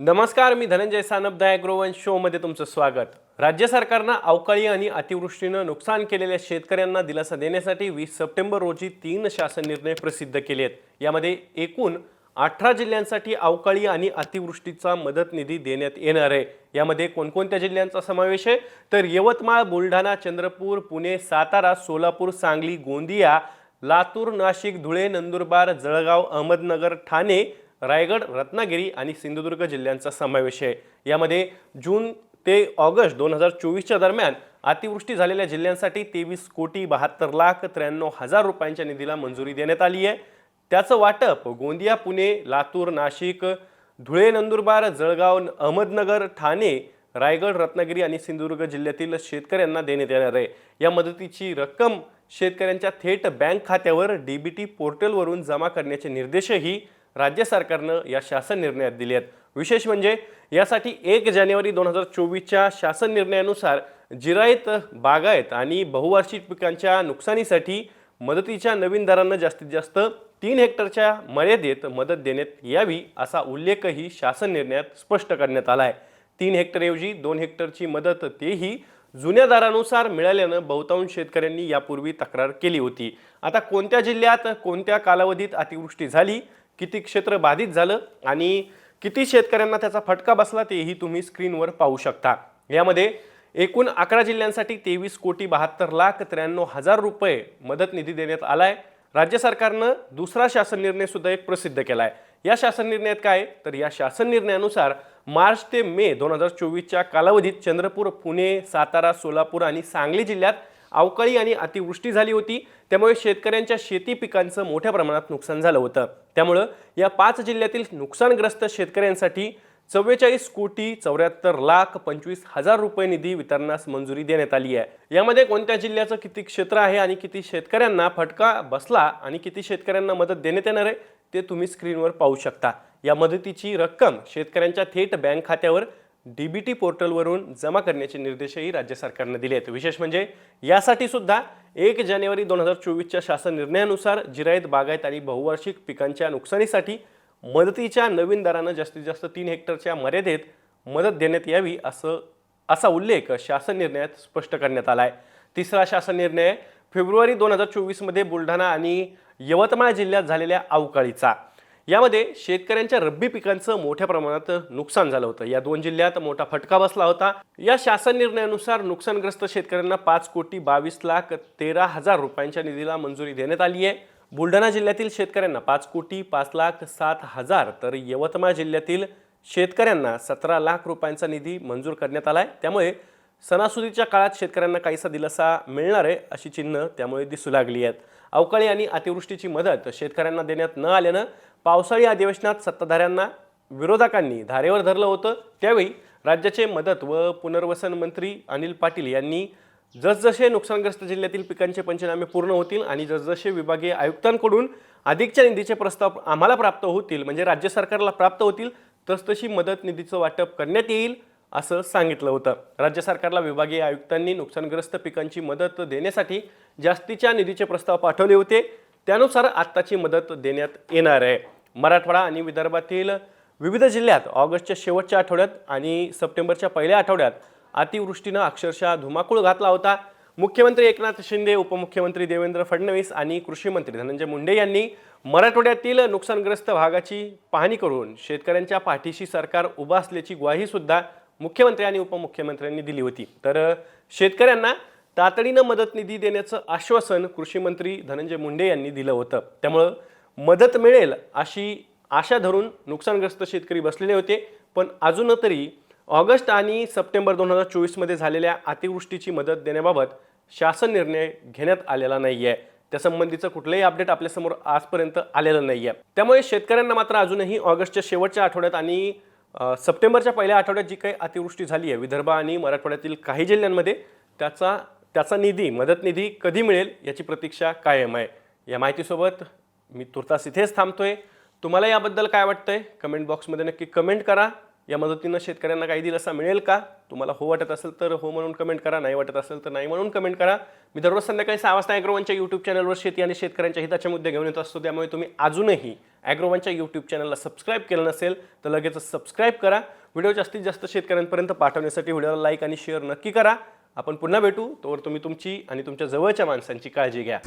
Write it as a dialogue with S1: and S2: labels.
S1: नमस्कार मी धनंजय सानप द ॲग्रोवन शोमध्ये तुमचं स्वागत. राज्य सरकारनं अवकाळी आणि अतिवृष्टीनं नुकसान केलेल्या शेतकऱ्यांना दिलासा देण्यासाठी वीस सप्टेंबर रोजी तीन शासन निर्णय प्रसिद्ध केले आहेत यामध्ये एकूण अठरा जिल्ह्यांसाठी अवकाळी आणि अतिवृष्टीचा मदत निधी देण्यात येणार आहे. यामध्ये कोणकोणत्या जिल्ह्यांचा समावेश आहे? तर यवतमाळ बुलढाणा चंद्रपूर पुणे सातारा सोलापूर सांगली गोंदिया लातूर नाशिक धुळे नंदुरबार जळगाव अहमदनगर ठाणे रायगड रत्नागिरी आणि सिंधुदुर्ग जिल्ह्यांचा समावेश आहे. यामध्ये जून ते ऑगस्ट दोन हजार चोवीसच्या दरम्यान अतिवृष्टी झालेल्या जिल्ह्यांसाठी तेवीस कोटी बहात्तर लाख त्र्याण्णव हजार रुपयांच्या निधीला मंजुरी देण्यात आली आहे. त्याचं वाटप गोंदिया पुणे लातूर नाशिक धुळे नंदुरबार जळगाव अहमदनगर ठाणे रायगड रत्नागिरी आणि सिंधुदुर्ग जिल्ह्यातील शेतकऱ्यांना देण्यात येणार आहे. या मदतीची रक्कम शेतकऱ्यांच्या थेट बँक खात्यावर डीबीटी पोर्टलवरून जमा करण्याचे निर्देशही राज्य सरकारनं या शासन निर्णयात दिले आहेत. विशेष म्हणजे यासाठी एक जानेवारी दोन हजार चोवीसच्या शासन निर्णयानुसार जिरायत बागायत आणि बहुवार्षिक पिकांच्या नुकसानीसाठी मदतीच्या नवीन दरांना जास्तीत जास्त तीन हेक्टरच्या मर्यादेत मदत देण्यात यावी असा उल्लेखही शासन निर्णयात स्पष्ट करण्यात आला आहे. तीन हेक्टरऐवजी दोन हेक्टरची मदत तेही जुन्या दरानुसार मिळाल्यानं बहुतांश शेतकऱ्यांनी यापूर्वी तक्रार केली होती. आता कोणत्या जिल्ह्यात कोणत्या कालावधीत अतिवृष्टी झाली? किती क्षेत्र बाधित झालं आणि किती शेतकऱ्यांना त्याचा फटका बसला तेही तुम्ही स्क्रीनवर पाहू शकता. यामध्ये एकूण अकरा जिल्ह्यांसाठी तेवीस कोटी बहात्तर लाख त्र्याण्णव हजार रुपये मदत निधी देण्यात आलाय. राज्य सरकारनं दुसरा शासन निर्णय सुद्धा एक प्रसिद्ध केला आहे या शासन निर्णयात काय? तर या शासन निर्णयानुसार मार्च ते मे दोन हजार चोवीसच्या कालावधीत चंद्रपूर पुणे सातारा सोलापूर आणि सांगली जिल्ह्यात अवकाळी आणि अतिवृष्टी झाली होती. त्यामुळे शेतकऱ्यांच्या शेती पिकांचं मोठ्या प्रमाणात नुकसान झालं होतं. त्यामुळं या पाच जिल्ह्यातील नुकसानग्रस्त शेतकऱ्यांसाठी चव्वेचाळीस कोटी चौऱ्याहत्तर लाख पंचवीस हजार रुपये निधी वितरणास मंजुरी देण्यात आली आहे. यामध्ये कोणत्या जिल्ह्याचं किती क्षेत्र आहे आणि किती शेतकऱ्यांना फटका बसला आणि किती शेतकऱ्यांना मदत देण्यात येणार आहे ते तुम्ही स्क्रीनवर पाहू शकता. या मदतीची रक्कम शेतकऱ्यांच्या थेट बँक खात्यावर डीबीटी पोर्टलवरून जमा करण्याचे निर्देशही राज्य सरकारनं दिले आहेत. विशेष म्हणजे यासाठी सुद्धा एक जानेवारी दोन हजार चोवीसच्या शासन निर्णयानुसार जिरायत बागायत आणि बहुवार्षिक पिकांच्या नुकसानीसाठी मदतीच्या नवीन दरानं जास्तीत जास्त तीन हेक्टरच्या मर्यादेत मदत देण्यात यावी असं असा उल्लेख शासन निर्णयात स्पष्ट करण्यात आला आहे. तिसरा शासन निर्णय फेब्रुवारी दोन हजार चोवीसमध्ये बुलढाणा आणि यवतमाळ जिल्ह्यात झालेल्या अवकाळीचा. यामध्ये शेतकऱ्यांच्या रब्बी पिकांचं मोठ्या प्रमाणात नुकसान झालं होतं. या दोन जिल्ह्यात मोठा फटका बसला होता. या शासन निर्णयानुसार नुकसानग्रस्त शेतकऱ्यांना पाच कोटी बावीस लाख तेरा हजार रुपयांच्या निधीला मंजुरी देण्यात आली आहे. बुलढाणा जिल्ह्यातील शेतकऱ्यांना पाच कोटी पाच लाख सात हजार तर यवतमाळ जिल्ह्यातील शेतकऱ्यांना सतरा लाख रुपयांचा निधी मंजूर करण्यात आला आहे त्यामुळे सणासुदीच्या काळात शेतकऱ्यांना काहीसा दिलासा मिळणार आहे अशी चिन्ह त्यामुळे दिसू लागली आहेत. अवकाळी आणि अतिवृष्टीची मदत शेतकऱ्यांना देण्यात न आल्यानं पावसाळी अधिवेशनात सत्ताधाऱ्यांना विरोधकांनी धारेवर धरलं होतं. त्यावेळी राज्याचे मदत व पुनर्वसन मंत्री अनिल पाटील यांनी जसजसे नुकसानग्रस्त जिल्ह्यातील पिकांचे पंचनामे पूर्ण होतील आणि जसजसे विभागीय आयुक्तांकडून अधिकच्या निधीचे प्रस्ताव आम्हाला प्राप्त होतील म्हणजे राज्य सरकारला प्राप्त होतील तसतशी मदत निधीचं वाटप करण्यात येईल असं सांगितलं होतं. राज्य सरकारला विभागीय आयुक्तांनी नुकसानग्रस्त पिकांची मदत देण्यासाठी जास्तीच्या निधीचे प्रस्ताव पाठवले होते. त्यानुसार आत्ताची मदत देण्यात येणार आहे. मराठवाडा आणि विदर्भातील विविध जिल्ह्यात ऑगस्टच्या शेवटच्या आठवड्यात आणि सप्टेंबरच्या पहिल्या आठवड्यात अतिवृष्टीनं अक्षरशः धुमाकूळ घातला होता. मुख्यमंत्री एकनाथ शिंदे उपमुख्यमंत्री देवेंद्र फडणवीस आणि कृषी मंत्री धनंजय मुंडे यांनी मराठवाड्यातील नुकसानग्रस्त भागाची पाहणी करून शेतकऱ्यांच्या पाठीशी सरकार उभा असल्याची ग्वाही सुद्धा मुख्यमंत्री आणि उपमुख्यमंत्र्यांनी दिली होती. तर शेतकऱ्यांना तातडीनं मदत निधी देण्याचं आश्वासन कृषी मंत्री धनंजय मुंडे यांनी दिलं होतं. त्यामुळं मदत मिळेल अशी आशा धरून नुकसानग्रस्त शेतकरी बसलेले होते. पण अजून तरी ऑगस्ट आणि सप्टेंबर दोन हजार चोवीसमध्ये झालेल्या अतिवृष्टीची मदत देण्याबाबत शासन निर्णय घेण्यात आलेला नाही आहे त्यासंबंधीचं कुठलंही अपडेट आपल्यासमोर आजपर्यंत आलेलं नाही आहे त्यामुळे शेतकऱ्यांना मात्र अजूनही ऑगस्टच्या शेवटच्या आठवड्यात आणि सप्टेंबरच्या पहिल्या आठवड्यात जी काही अतिवृष्टी झाली आहे विदर्भ आणि मराठवाड्यातील काही जिल्ह्यांमध्ये त्याचा त्याचा निधी मदत निधी कधी मिळेल याची प्रतीक्षा कायम आहे. या माहितीसोबत मी तुर्तास इथेच थांबतोय. तुम्हाला याबद्दल काय वाटतंय? कमेंट बॉक्समध्ये नक्की कमेंट करा. या मदतीनं शेतकऱ्यांना काही दिलासा मिळेल का? तुम्हाला हो वाटत असेल तर हो म्हणून कमेंट करा. नाही वाटत असेल तर नाही म्हणून कमेंट करा. मी दररोज संध्याकाळी सहा वाजता ॲग्रोवनच्या यूट्यूब चॅनलवर शेती आणि शेतकऱ्यांच्या हिताचे मुद्दे घेऊन येत असतो. त्यामुळे तुम्ही अजूनही ॲग्रोवनच्या यूट्यूब चॅनलला सबस्क्राईब केलं नसेल तर लगेच सबस्क्राईब करा. व्हिडिओ जास्तीत जास्त शेतकऱ्यांपर्यंत पाठवण्यासाठी व्हिडिओला लाईक आणि शेअर नक्की करा. आपण पुन्हा भेटू. तोवर तुम्ही तुमची आणि तुमच्या जवळच्या माणसांची काळजी घ्या.